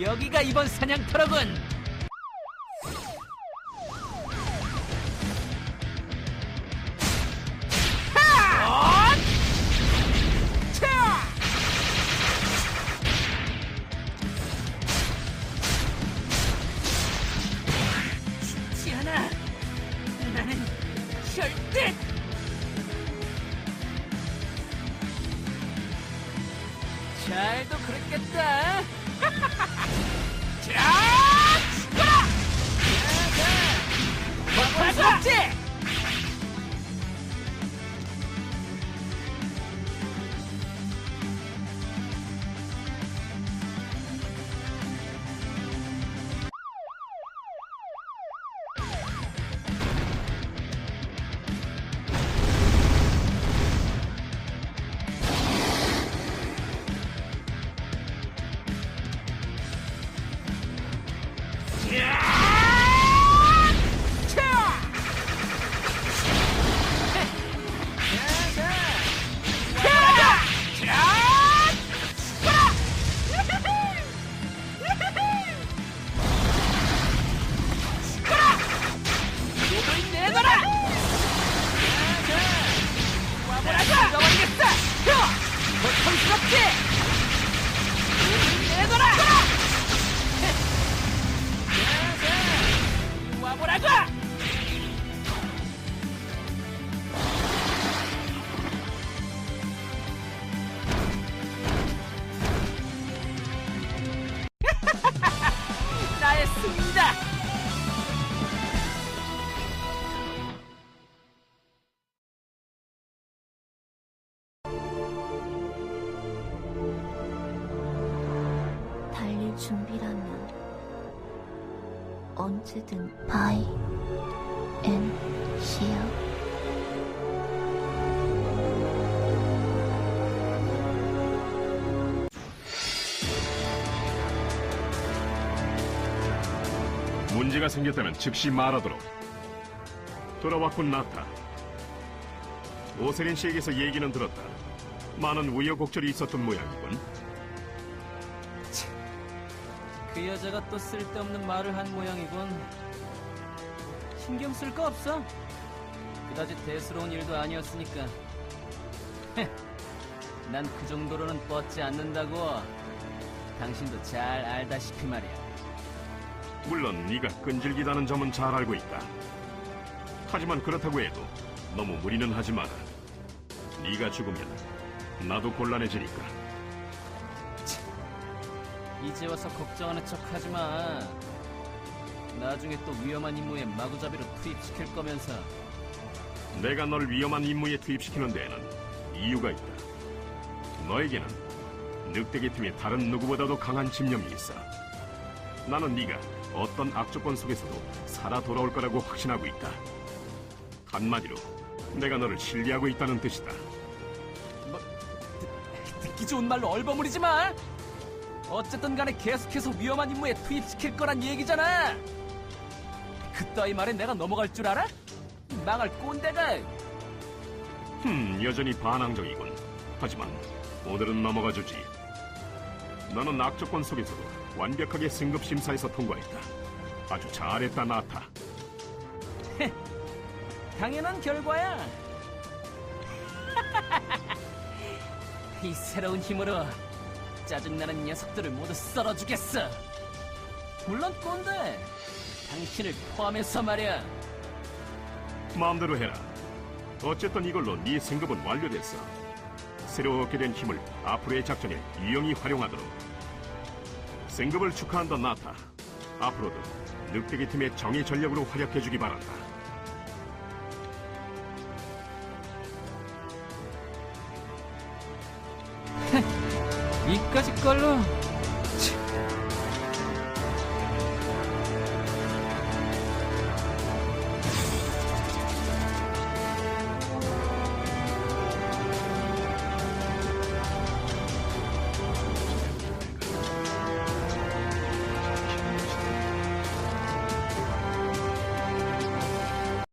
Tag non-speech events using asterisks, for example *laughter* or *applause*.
여기가 이번 사냥터로군. 잘도 그랬겠다. 자, 시끄러! 못할 준비라면 언제든 바이 앤 시어 문제가 생겼다면 즉시 말하도록. 돌아왔군 나타. 오세린 씨에게서 얘기는 들었다. 많은 우여곡절이 있었던 모양이군. 그 여자가 또 쓸데없는 말을 한 모양이군. 신경 쓸 거 없어. 그다지 대수로운 일도 아니었으니까. 난 그 정도로는 뻗지 않는다고. 당신도 잘 알다시피 말이야. 물론 네가 끈질기다는 점은 잘 알고 있다. 하지만 그렇다고 해도 너무 무리는 하지 마라. 네가 죽으면 나도 곤란해지니까. 이제 와서 걱정하는 척 하지 마. 나중에 또 위험한 임무에 마구잡이로 투입시킬 거면서. 내가 널 위험한 임무에 투입시키는 데에는 이유가 있다. 너에게는 늑대기 팀의 다른 누구보다도 강한 집념이 있어. 나는 네가 어떤 악조건 속에서도 살아 돌아올 거라고 확신하고 있다. 한마디로 내가 너를 신뢰하고 있다는 뜻이다. 뭐, 듣기 좋은 말로 얼버무리지 마. 어쨌든 간에 계속해서 위험한 임무에 투입시킬 거란 얘기잖아. 그따위 말에 내가 넘어갈 줄 알아? 망할 꼰대가. 흠, 여전히 반항적이군. 하지만 오늘은 넘어가 주지. 너는 악조건 속에서도 완벽하게 승급 심사에서 통과했다. 아주 잘했다, 나타. 당연한 결과야. *laughs* 이 새로운 힘으로 짜증나는 녀석들을 모두 썰어주겠어. 물론 꼰대. 당신을 포함해서 말이야. 마음대로 해라. 어쨌든 이걸로 네 승급은 완료됐어. 새로 얻게 된 힘을 앞으로의 작전에 유용히 활용하도록. 승급을 축하한다, 나타. 앞으로도 늑대기 팀의 정의 전력으로 활약해주기 바란다. 이까짓 걸로